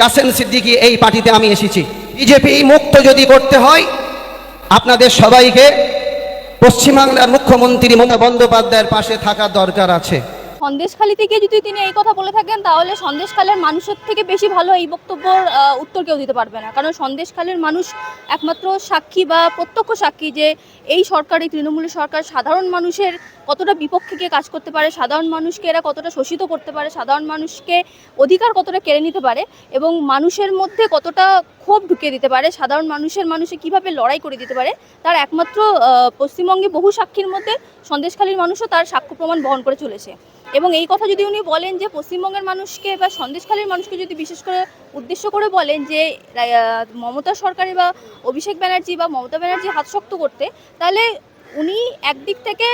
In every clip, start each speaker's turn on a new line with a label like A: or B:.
A: কাসেম সিদ্দিকি এই পার্টিতে আমি এসেছি। বিজেপি মুক্ত যদি করতে হয়, আপনাদের সবাইকে পশ্চিমবাংলার মুখ্যমন্ত্রী মমতা বন্দ্যোপাধ্যায়ের পাশে থাকা দরকার আছে।
B: সন্দেশখালী থেকে যদি তিনি এই কথা বলে থাকেন, তাহলে সন্দেশখালের মানুষের থেকে বেশি ভালো এই বক্তব্যর উত্তর কেউ দিতে পারবে না। কারণ সন্দেশখালের মানুষ একমাত্র সাক্ষী বা প্রত্যক্ষ সাক্ষী যে এই সরকার, এই তৃণমূলের সরকার সাধারণ মানুষের কতটা বিপক্ষে গিয়ে কাজ করতে পারে, সাধারণ মানুষকে এরা কতটা শোষিত করতে পারে, সাধারণ মানুষকে অধিকার কতটা কেড়ে নিতে পারে এবং মানুষের মধ্যে কতটা ক্ষোভ ঢুকিয়ে দিতে পারে, সাধারণ মানুষের মানুষে কীভাবে লড়াই করে দিতে পারে, তার একমাত্র পশ্চিমবঙ্গে বহু সাক্ষীর মধ্যে সন্দেশখালীর মানুষও তার সাক্ষ্য প্রমাণ বহন করে চলেছে। এবং এই কথা যদি উনি বলেন যে পশ্চিমবঙ্গের মানুষকে বা সন্দেশখালীর মানুষকে যদি বিশেষ করে উদ্দেশ্য করে বলেন যে মমতা সরকারি বা অভিষেক ব্যানার্জি বা মমতা ব্যানার্জি হাত শক্ত করতে, তাহলে উনি একদিক থেকে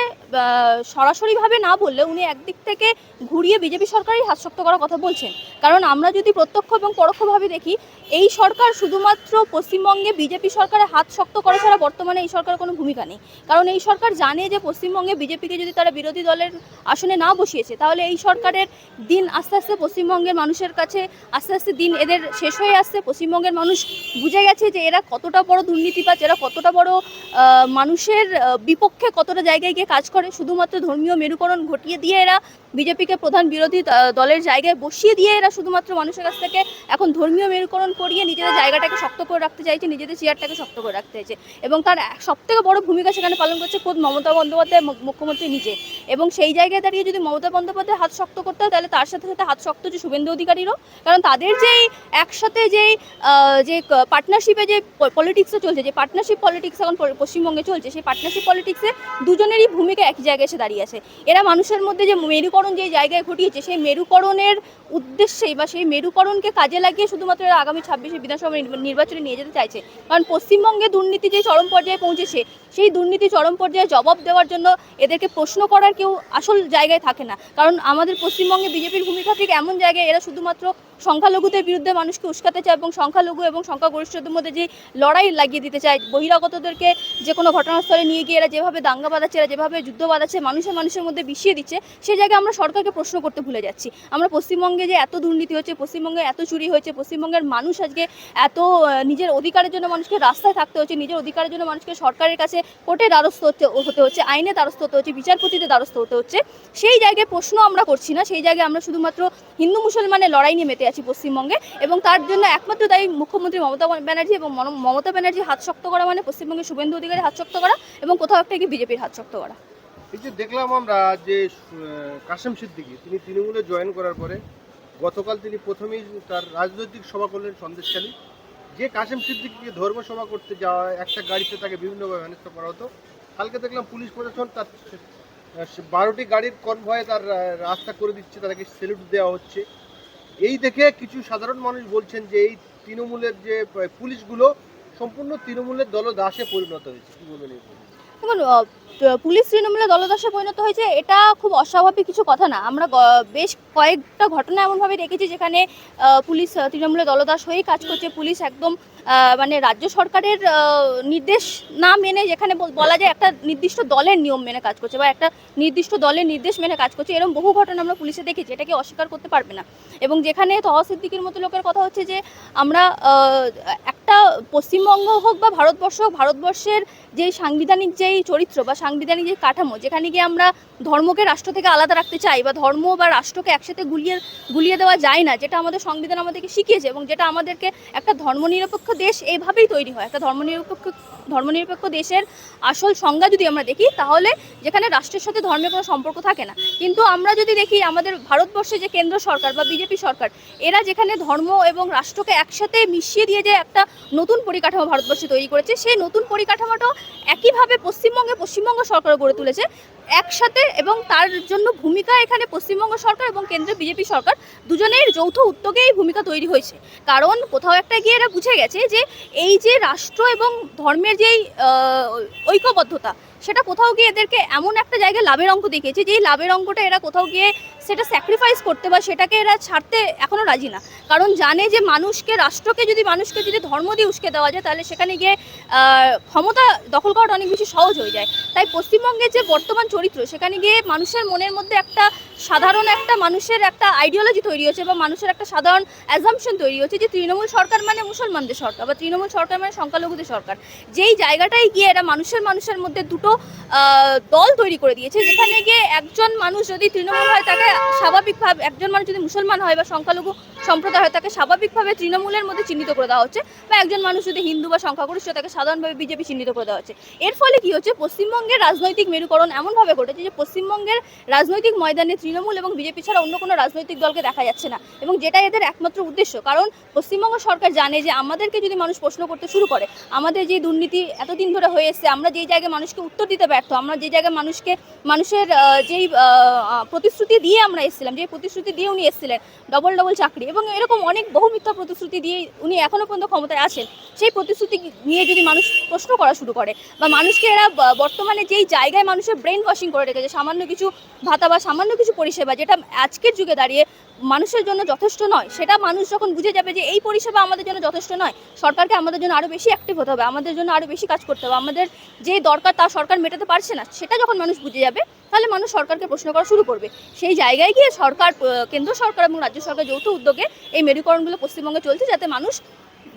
B: সরাসরিভাবে না বললে উনি একদিক থেকে ঘুরিয়ে বিজেপি সরকারই হাত শক্ত করার কথা বলছেন। কারণ আমরা যদি প্রত্যক্ষ এবং পরোক্ষভাবে দেখি এই সরকার শুধুমাত্র পশ্চিমবঙ্গে বিজেপি সরকারের হাত শক্ত করা ছাড়া বর্তমানে এই সরকারের কোনো ভূমিকা নেই। কারণ এই সরকার জানে যে পশ্চিমবঙ্গে বিজেপিকে যদি তারা বিরোধী দলের আসনে না বসিয়েছে, তাহলে এই সরকারের দিন আস্তে আস্তে পশ্চিমবঙ্গের মানুষের কাছে আস্তে আস্তে দিন এদের শেষ হয়ে আসছে। পশ্চিমবঙ্গের মানুষ বুঝে গেছে যে এরা কতটা বড় দুর্নীতিবাজ, এরা কতটা বড় মানুষের বিপক্ষে কতটা জায়গায় গিয়ে কাজ করে। শুধুমাত্র ধর্মীয় মেরুকরণ ঘটিয়ে দিয়ে এরা বিজেপিকে প্রধান বিরোধী দলের জায়গায় বসিয়ে দিয়ে এরা শুধুমাত্র মানুষের কাছ থেকে এখন ধর্মীয় মেরুকরণ করিয়ে নিজেদের জায়গাটাকে শক্ত করে রাখতে চাইছে, নিজেদের চেয়ারটাকে শক্ত করে রাখতে চাইছে। এবং তার সব থেকে বড় ভূমিকা সেখানে পালন করছে খোদ মমতা বন্দ্যোপাধ্যায় মুখ্যমন্ত্রী নিজে। এবং সেই জায়গায় দাঁড়িয়ে যদি মমতা বন্দ্যোপাধ্যায় হাত শক্ত করতে হয়, তাহলে তার সাথে সাথে হাত শক্ত হচ্ছে শুভেন্দু অধিকারীরও। কারণ তাদের যেই একসাথে যেই যে পার্টনারশিপে যে পলিটিক্সে চলছে, যে পার্টনারশিপ পলিটিক্স এখন পশ্চিমবঙ্গে চলছে, সেই পার্টনারশিপ পলিটিক্সে দুজনেরই ভূমিকা এক জায়গায় এসে দাঁড়িয়ে আছে। এরা মানুষের মধ্যে যে মেরুকরণ যে জায়গায় ঘটিয়েছে, সেই মেরুকরণের উদ্দেশ্যেই বা সেই মেরুকরণকে কাজে লাগিয়ে শুধুমাত্র আগামী ছাব্বিশে বিধানসভা নির্বাচনে নিয়ে যেতে চাইছে। কারণ পশ্চিমবঙ্গে দুর্নীতি যে চরম পর্যায়ে পৌঁছেছে, সেই দুর্নীতি চরম পর্যায়ে জবাব দেওয়ার জন্য এদেরকে প্রশ্ন করার কেউ আসল জায়গায় থাকে না। কারণ আমাদের পশ্চিমবঙ্গে বিজেপির ভূমিকা ঠিক এমন জায়গায় এরা শুধুমাত্র সংখ্যালঘুদের বিরুদ্ধে মানুষকে উস্কাতে চায় এবং সংখ্যালঘু এবং সংখ্যাগরিষ্ঠদের মধ্যে যে লড়াই লাগিয়ে দিতে চায়, বহিরাগতদেরকে যে কোনো ঘটনাস্থলে নিয়ে গিয়ে এরা যেভাবে দাঙ্গা বাঁধাচ্ছে, এরা যেভাবে যুদ্ধ বাঁধাচ্ছে মানুষের মানুষের মধ্যে বিষিয়ে দিচ্ছে সেই জায়গায় আমরা সরকারকে প্রশ্ন করতে ভুলে যাচ্ছি। আমরা পশ্চিমবঙ্গে যে এত দুর্নীতি হচ্ছে, পশ্চিমবঙ্গে এত চুরি হয়েছে, পশ্চিমবঙ্গের মানুষ আজকে এত নিজের অধিকারের জন্য মানুষকে রাস্তায় থাকতে হচ্ছে, নিজের অধিকারের জন্য মানুষকে সরকারের কাছে কোর্টে দ্বারস্থ হতে হতে হচ্ছে, আইনে দ্বারস্থ হতে হচ্ছে, বিচারপতিতে দ্বারস্থ হতে হচ্ছে। সেই জায়গায় প্রশ্ন আমরা করছি না, সেই জায়গায় আমরা শুধুমাত্র হিন্দু মুসলমানের লড়াই নিয়ে মেতে আছি পশ্চিমবঙ্গে এবং তার জন্য একমাত্র দায়ী মুখ্যমন্ত্রী মমতা ব্যানার্জি এবং মমতা ব্যানার্জি হাত শক্ত করা মানে পশ্চিমবঙ্গে শুভেন্দু অধিকারী হাত শক্ত করা এবং কোথাও একটা গিয়ে বিজেপির হাত শক্ত করা।
C: এই যে দেখলাম আমরা যে কাশেম সিদ্দিকী, তিনি তৃণমূলে জয়েন করার পরে গতকাল তিনি প্রথমেই তার রাজনৈতিক সভা করলেন সন্দেশখালী। যে কাশেম সিদ্দিকীকে ধর্ম সভা করতে যাওয়া একটা গাড়িতে তাকে বিভিন্নভাবে হেনস্থা করা হতো। কালকে দেখলাম পুলিশ প্রশাসন তার বারোটি গাড়ির কনভয়ে তার রাস্তা করে দিচ্ছে, তাদেরকে সেলুট দেওয়া হচ্ছে। এই দেখে কিছু সাধারণ মানুষ বলছেন যে এই তৃণমূলের যে পুলিশগুলো সম্পূর্ণ তৃণমূলের দলদাসে পরিণত হয়েছে। কি বলবেন এই
B: দেখুন পুলিশ তৃণমূলে দলদাসে পরিণত হয়েছে, এটা খুব অস্বাভাবিক কিছু কথা না। আমরা বেশ কয়েকটা ঘটনা এমনভাবে দেখেছি যেখানে পুলিশ তৃণমূলে দলদাস হয়েই কাজ করছে। পুলিশ একদম মানে রাজ্য সরকারের নির্দেশ না মেনে যেখানে বল- যায় একটা নির্দিষ্ট দলের নিয়ম মেনে কাজ করছে বা একটা নির্দিষ্ট দলের নির্দেশ মেনে কাজ করছে এরকম বহু ঘটনা আমরা পুলিশে দেখেছি, এটাকে অস্বীকার করতে পারবে না। এবং যেখানে তহা সিদ্দিকির মতো লোকের কথা হচ্ছে যে, আমরা একটা পশ্চিমবঙ্গ হোক বা ভারতবর্ষ হোক, ভারতবর্ষের যেই সাংবিধানিক যেই চরিত্র বা সাংবিধানিক যে কাঠামো যেখানে গিয়ে আমরা ধর্মকে রাষ্ট্র থেকে আলাদা রাখতে চাই বা ধর্ম বা রাষ্ট্রকে একসাথে গুলিয়ে গুলিয়ে দেওয়া যায় না, যেটা আমাদের সংবিধান আমাদেরকে শিখিয়েছে এবং যেটা আমাদেরকে একটা ধর্মনিরপেক্ষ দেশ এইভাবেই তৈরি হয়। একটা ধর্মনিরপেক্ষ ধর্মনিরপেক্ষ দেশের আসল সংজ্ঞা যদি আমরা দেখি, তাহলে যেখানে রাষ্ট্রের সাথে ধর্মের কোনো সম্পর্ক থাকে না। কিন্তু আমরা যদি দেখি, আমাদের ভারতবর্ষে যে কেন্দ্র সরকার বা বিজেপি সরকার, এরা যেখানে ধর্ম এবং রাষ্ট্রকে একসাথে মিশিয়ে দিয়ে যে একটা নতুন পরিকাঠামো ভারতবর্ষে তৈরি করেছে, সেই নতুন পরিকাঠামোটাও একইভাবে পশ্চিমবঙ্গে পশ্চিমবঙ্গ সরকার গড়ে তুলেছে। একসাথে এবং তার জন্য ভূমিকা এখানে পশ্চিমবঙ্গ সরকার এবং কেন্দ্রীয় বিজেপি সরকার দুজনের যৌথ উদ্যোগে এই ভূমিকা তৈরি হয়েছে। কারণ কোথাও একটা গিয়ে এরা বুঝে গেছে যে এই যে রাষ্ট্র এবং ধর্মের যেই ঐক্যবদ্ধতা সেটা কোথাও গিয়ে এদেরকে এমন একটা জায়গায় লাভের অঙ্ক দেখিয়েছে, যেই লাভের অঙ্কটা এরা কোথাও গিয়ে সেটা স্যাক্রিফাইস করতে বা সেটাকে এরা ছাড়তে এখনও রাজি না। কারণ জানে যে মানুষকে, রাষ্ট্রকে যদি মানুষকে, যদি ধর্ম দিয়ে উস্কে দেওয়া যায়, তাহলে সেখানে গিয়ে ক্ষমতা দখল করাটা অনেক বেশি সহজ হয়ে যায়। তাই পশ্চিমবঙ্গের যে বর্তমান চরিত্র, সেখানে গিয়ে মানুষের মনের মধ্যে একটা সাধারণ একটা মানুষের একটা আইডিওলজি তৈরি হচ্ছে বা মানুষের একটা সাধারণ অ্যাজামশন তৈরি হচ্ছে যে তৃণমূল সরকার মানে মুসলমানদের সরকার বা তৃণমূল সরকার মানে সংখ্যালঘুদের সরকার। যেই জায়গাটায় গিয়ে এরা মানুষের মানুষের মধ্যে দুটো দল তৈরি করে দিয়েছে, যেখানে গিয়ে একজন মানুষ যদি তৃণমূল হয়, তাকে স্বাভাবিকভাবে একজন মানুষ যদি মুসলমান হয় বা সংখ্যালঘু সম্প্রদায় হয়, তাকে স্বাভাবিকভাবে তৃণমূলের মধ্যে চিহ্নিত করে দেওয়া হচ্ছে বা একজন মানুষ যদি হিন্দু বা সংখ্যাগরিষ্ঠ তাকে সাধারণভাবে বিজেপি চিহ্নিত করে দেওয়া হচ্ছে। এর ফলে কি হচ্ছে? পশ্চিমবঙ্গের রাজনৈতিক মেরুকরণ এমনভাবে ঘটেছে যে পশ্চিমবঙ্গের রাজনৈতিক ময়দানে তৃণমূল এবং বিজেপি ছাড়া অন্য কোনো রাজনৈতিক দলকে দেখা যাচ্ছে না এবং যেটা এদের একমাত্র উদ্দেশ্য। কারণ পশ্চিমবঙ্গ সরকার জানে যে আমাদেরকে যদি মানুষ প্রশ্ন করতে শুরু করে, আমাদের যে দুর্নীতি এতদিন ধরে হয়ে এসছে, আমরা যেই জায়গায় মানুষকে উত্তর দিতে ব্যর্থ, আমরা যে জায়গায় মানুষকে, মানুষের যেই প্রতিশ্রুতি দিয়ে আমরা এসেছিলাম যে প্রতিশ্রুতি দিয়ে উনি এসেছিলেন ডবল ডবল চাকরি এবং এরকম অনেক বহু মিথ্যা প্রতিশ্রুতি দিয়ে উনি এখনও পর্যন্ত ক্ষমতায় আছেন, সেই প্রতিশ্রুতি নিয়ে যদি মানুষ প্রশ্ন করা শুরু করে বা মানুষকে এরা বর্তমানে যেই জায়গায় মানুষের ব্রেন ওয়াশিং করে রেখেছে, সামান্য কিছু ভাতা বা সামান্য কিছু পরিষেবা যেটা আজকের যুগে দাঁড়িয়ে মানুষের জন্য যথেষ্ট নয়, সেটা মানুষ যখন বুঝে যাবে যে এই পরিষেবা আমাদের জন্য যথেষ্ট নয়, সরকারকে আমাদের জন্য আরও বেশি অ্যাক্টিভ হতে হবে, আমাদের জন্য আরও বেশি কাজ করতে হবে, আমাদের যে দরকার তা সরকার মেটাতে পারছে না, সেটা যখন মানুষ বুঝে যাবে তাহলে মানুষ সরকারকে প্রশ্ন করা শুরু করবে। সেই জায়গায় গিয়ে সরকার কেন্দ্র সরকার এবং রাজ্য সরকার যৌথ উদ্যোগে এই মেরুকরণগুলো পশ্চিমবঙ্গে চলছে যাতে মানুষ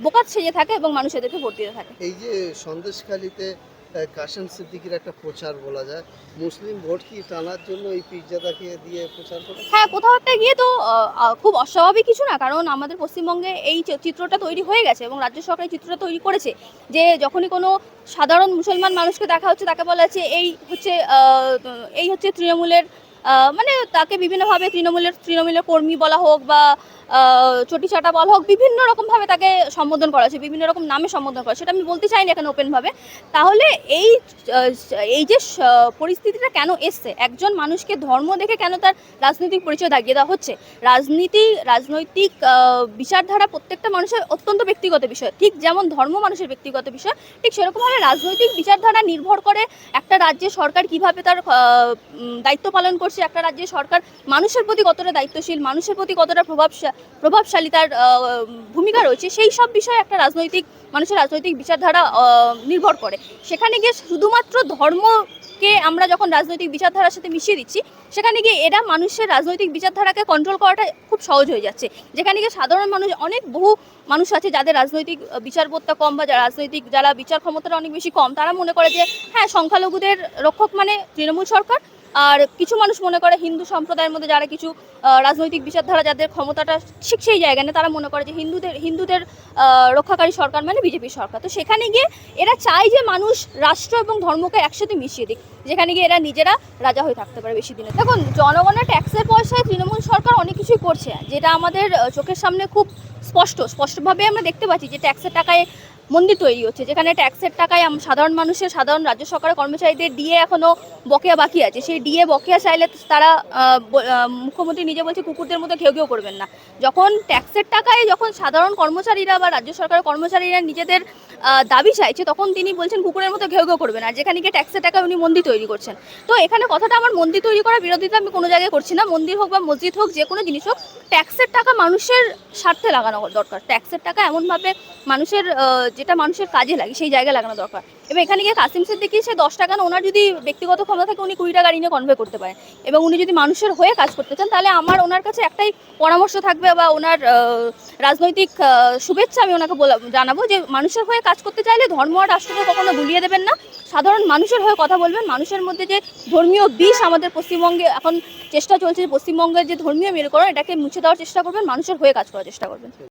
B: বোকাত সেজে থাকে এবং মানুষ এদেরকে ভোট দিতে থাকে।
D: এই যে সন্দেশখালিতে কাশেম সিদ্দিকির একটা প্রচার বলা যায়। মুসলিম ভোট কি টানার জন্য এই পিজ্জাদাকে দিয়ে প্রচার করে
B: হ্যাঁ কোথাও একটা গিয়ে তো খুব অস্বাভাবিক কিছু না, কারণ আমাদের পশ্চিমবঙ্গে এই চিত্রটা তৈরি হয়ে গেছে এবং রাজ্য সরকার এই চিত্রটা তৈরি করেছে যে যখনই কোনো সাধারণ মুসলমান মানুষকে দেখা হচ্ছে, তাকে বলা হচ্ছে এই হচ্ছে এই হচ্ছে তৃণমূলের মানে তাকে বিভিন্নভাবে তৃণমূলের তৃণমূলের কর্মী বলা হোক বা চটিচাটা বলা হোক, বিভিন্ন রকমভাবে তাকে সম্বোধন করা হচ্ছে বিভিন্ন রকম নামে সম্বোধন করা সেটা আমি বলতে চাই না এখানে ওপেনভাবে তাহলে এই এই যে পরিস্থিতিটা কেন এসছে? একজন মানুষকে ধর্ম দেখে কেন তার রাজনৈতিক পরিচয় দাগিয়ে দেওয়া হচ্ছে? রাজনীতি, রাজনৈতিক বিচারধারা প্রত্যেকটা মানুষের অত্যন্ত ব্যক্তিগত বিষয়। ঠিক যেমন ধর্ম মানুষের ব্যক্তিগত বিষয়, ঠিক সেরকমভাবে রাজনৈতিক বিচারধারা নির্ভর করে একটা রাজ্যে সরকার কীভাবে তার দায়িত্ব পালন করছে একটা রাজ্যের সরকার মানুষের প্রতি কতটা দায়িত্বশীল, মানুষের প্রতি কতটা প্রভাবশা প্রভাবশালী তার ভূমিকা রয়েছে, সেই সব বিষয়ে একটা রাজনৈতিক, মানুষের রাজনৈতিক বিচারধারা নির্ভর করে। সেখানে গিয়ে শুধুমাত্র ধর্মকে আমরা যখন রাজনৈতিক বিচারধারার সাথে মিশিয়ে দিচ্ছি, সেখানে গিয়ে এরা মানুষের রাজনৈতিক বিচারধারাকে কন্ট্রোল করাটা খুব সহজ হয়ে যাচ্ছে। যেখানে গিয়ে সাধারণ মানুষ, অনেক বহু মানুষ আছে যাদের রাজনৈতিক বিচারবোধটা কম বা রাজনৈতিক, যারা বিচার ক্ষমতাটা অনেক বেশি কম, তারা মনে করে যে হ্যাঁ সংখ্যালঘুদের রক্ষক মানে তৃণমূল সরকার আর কিছু মানুষ মনে করে হিন্দু সম্প্রদায়ের মধ্যে যারা কিছু রাজনৈতিক বিচারধারা যাদের ক্ষমতাটা ঠিক সেই জায়গায় নেই, তারা মনে করে যে হিন্দুদের হিন্দুদের রক্ষাকারী সরকার মানে বিজেপি সরকার। তো সেখানে গিয়ে এরা চায় যে মানুষ রাষ্ট্র এবং ধর্মকে একসাথে মিশিয়ে দিক, যেখানে গিয়ে এরা নিজেরা রাজা হয়ে থাকতে পারে বেশি দিনে। দেখুন, জনগণের ট্যাক্সের পয়সায় তৃণমূল সরকার অনেক কিছুই করছে, যেটা আমাদের চোখের সামনে খুব স্পষ্ট। স্পষ্টভাবে আমরা দেখতে পাচ্ছি যে ট্যাক্সের টাকায় মন্দির তৈরি হচ্ছে, যেখানে ট্যাক্সের টাকায় সাধারণ মানুষের, সাধারণ রাজ্য সরকারের কর্মচারীদের ডিএ এখনও বকেয়া বাকি আছে। সেই ডিএ বকেয়া চাইলে তারা মুখ্যমন্ত্রী নিজে বলছে, কুকুরদের মতো ঘেউ ঘেউ করবেন না। যখন ট্যাক্সের টাকায় যখন সাধারণ কর্মচারীরা বা রাজ্য সরকারের কর্মচারীরা নিজেদের দাবি চাইছে, তখন তিনি বলছেন, কুকুরের মতো ঘেউ ঘেউ করবেন আর যেখানে গিয়ে ট্যাক্সের টাকায় উনি মন্দির তৈরি করছেন। তো এখানে কথাটা আমার মন্দির তৈরি করার বিরোধিতা আমি কোনো জায়গায় করছি না। মন্দির হোক বা মসজিদ হোক, যে কোনো জিনিস হোক ট্যাক্সের টাকা মানুষের স্বার্থে লাগানো দরকার। ট্যাক্সের টাকা এমনভাবে মানুষের যেটা মানুষের কাজে লাগে, সেই জায়গায় লাগানো দরকার। এবং এখানে গিয়ে কাসিম সিদ্দিকি সে দশ টাকা না, ওনার যদি ব্যক্তিগত ক্ষমতা থাকে, উনি কুড়ি টাকা নিয়ে কনভে করতে পারেন। এবং উনি যদি মানুষের হয়ে কাজ করতে চান, তাহলে আমার ওনার কাছে একটাই পরামর্শ থাকবে বা ওনার রাজনৈতিক শুভেচ্ছা আমি ওনাকে জানাব যে মানুষের হয়ে কাজ করতে চাইলে ধর্ম আর রাষ্ট্রকে কখনো ভুলিয়ে দেবেন না। সাধারণ মানুষের হয়ে কথা বলবেন। মানুষের মধ্যে যে ধর্মীয় বিষ আমাদের পশ্চিমবঙ্গে, এখন চেষ্টা চলছে পশ্চিমবঙ্গের যে ধর্মীয় মেরুকরণ, এটাকে মুছে দেওয়ার চেষ্টা করবেন। মানুষের হয়ে কাজ করার চেষ্টা করবেন।